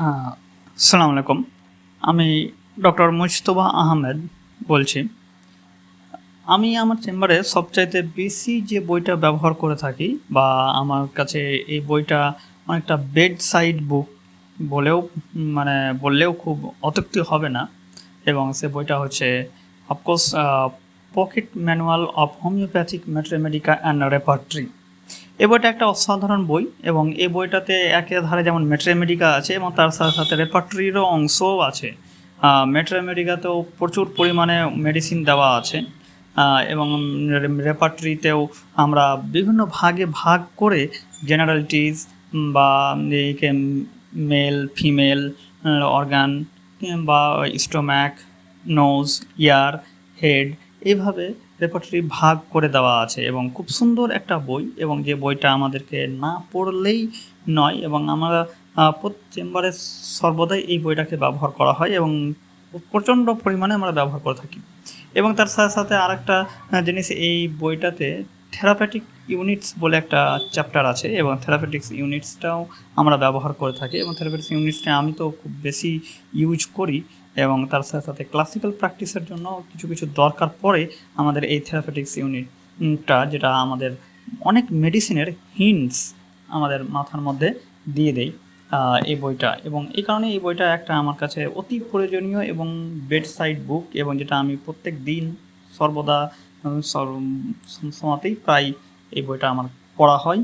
আসসালামু আলাইকুম। আমি ডক্টর মুজতবা আহমেদ বলছি। আমি আমার চেম্বারে সবচাইতে বেশি যে বইটা ব্যবহার করে থাকি বা আমার কাছে এই বইটা অনেকটা বেড সাইড বুক বলেও মানে বললেও খুব অত্যুক্তি হবে না এবং সে বইটা হচ্ছে of course pocket manual of homeopathic materia medica and repertory এই বইটা একটা অসাধারণ বই এবং এই বইটাতে একে ধারে যেমন মেট্রামেডিকা আছে এবং তার সাথে সাথে রেপার্টরিরও অংশও আছে। মেট্রামেডিকাতেও প্রচুর পরিমাণে মেডিসিন দেওয়া আছে। এবং রেপার্টরিতেও আমরা বিভিন্ন ভাগে ভাগ করে জেনারেলিটিস বা মেল ফিমেল অর্গান বা স্টোম্যাক নোজ ইয়ার হেড এইভাবে রেপার্টরি ভাগ করে দেওয়া আছে এবং খুব সুন্দর একটা বই এবং যে বইটা আমাদেরকে না পড়লেই নয় এবং আমরা প্রত্যেক চেম্বারে সর্বদাই এই বইটাকে ব্যবহার করা হয় এবং প্রচণ্ড পরিমাণে আমরা ব্যবহার করে থাকি। এবং তার সাথে সাথে আর একটা জিনিস এই বইটাতে থেরাপেটিক ইউনিটস বলে একটা চ্যাপ্টার আছে এবং থেরাপেটিক্স ইউনিটসটাও আমরা ব্যবহার করে থাকি এবং থেরাপেটিক্স ইউনিটসটা আমি তো খুব বেশি ইউজ করি এবং তার সাথে সাথে ক্লাসিক্যাল প্র্যাকটিসের জন্য কিছু কিছু দরকার পড়ে আমাদের এই থেরাপেটিক্স ইউনিটটা যেটা আমাদের অনেক মেডিসিনের হিন্টস আমাদের মাথার মধ্যে দিয়ে দেয় এই বইটা। এবং এই কারণে এই বইটা একটা আমার কাছে অতি প্রয়োজনীয় এবং বেড সাইড বুক এবং যেটা আমি প্রত্যেক দিন সর্বদা সময়তেই প্রায় এই বইটা আমার পড়া হয়।